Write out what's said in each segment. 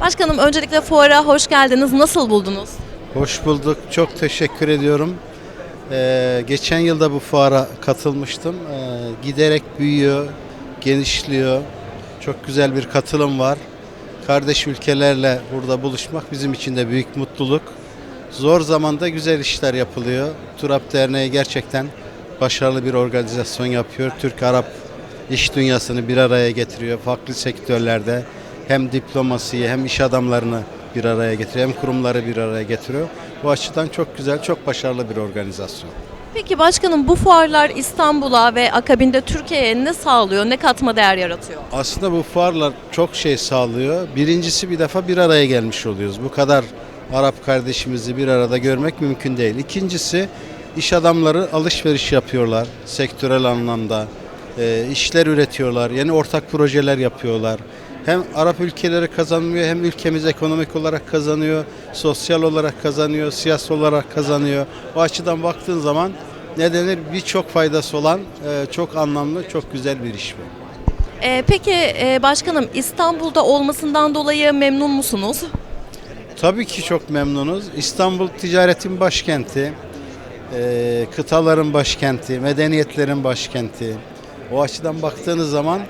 Başkanım öncelikle fuara hoş geldiniz. Nasıl buldunuz? Hoş bulduk. Çok teşekkür ediyorum. Ee, geçen yılda bu fuara katılmıştım. Ee, giderek büyüyor, genişliyor. Çok güzel bir katılım var. Kardeş ülkelerle burada buluşmak bizim için de büyük mutluluk. Zor zamanda güzel işler yapılıyor. Turap Derneği gerçekten başarılı bir organizasyon yapıyor. Türk-Arap iş dünyasını bir araya getiriyor. Farklı sektörlerde hem diplomasiyi hem iş adamlarını bir araya getiriyor. Hem kurumları bir araya getiriyor. Bu açıdan çok güzel, çok başarılı bir organizasyon. Peki başkanım bu fuarlar İstanbul'a ve akabinde Türkiye'ye ne sağlıyor, ne katma değer yaratıyor? Aslında bu fuarlar çok şey sağlıyor. Birincisi bir defa bir araya gelmiş oluyoruz. Bu kadar Arap kardeşimizi bir arada görmek mümkün değil. İkincisi iş adamları alışveriş yapıyorlar sektörel anlamda. E, işler üretiyorlar. Yeni ortak projeler yapıyorlar. Hem Arap ülkeleri kazanıyor hem ülkemiz ekonomik olarak kazanıyor, sosyal olarak kazanıyor, siyasi olarak kazanıyor. O açıdan baktığın zaman ne denir birçok faydası olan e, çok anlamlı, çok güzel bir iş bu. Ee, peki e, başkanım İstanbul'da olmasından dolayı memnun musunuz? Tabii ki çok memnunuz. İstanbul ticaretin başkenti, kıtaların başkenti, medeniyetlerin başkenti. O açıdan baktığınız zaman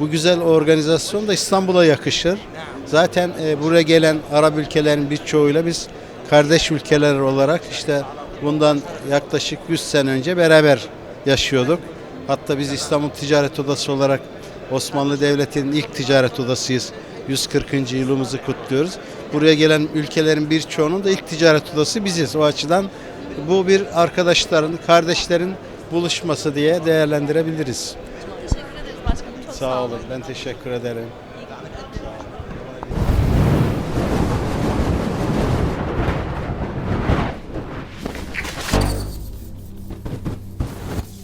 bu güzel organizasyon da İstanbul'a yakışır. Zaten eee, buraya gelen Arap ülkelerin birçoğuyla biz kardeş ülkeler olarak işte bundan yaklaşık 100 sene önce beraber yaşıyorduk. Hatta biz İstanbul Ticaret Odası olarak Osmanlı Devleti'nin ilk ticaret odasıyız. 140. yılımızı kutluyoruz. Buraya gelen ülkelerin birçoğunun da ilk ticaret odası biziz. O açıdan bu bir arkadaşların, kardeşlerin buluşması diye değerlendirebiliriz. Teşekkür ederiz başkanım. Çok Sağ olun. Ben teşekkür ederim.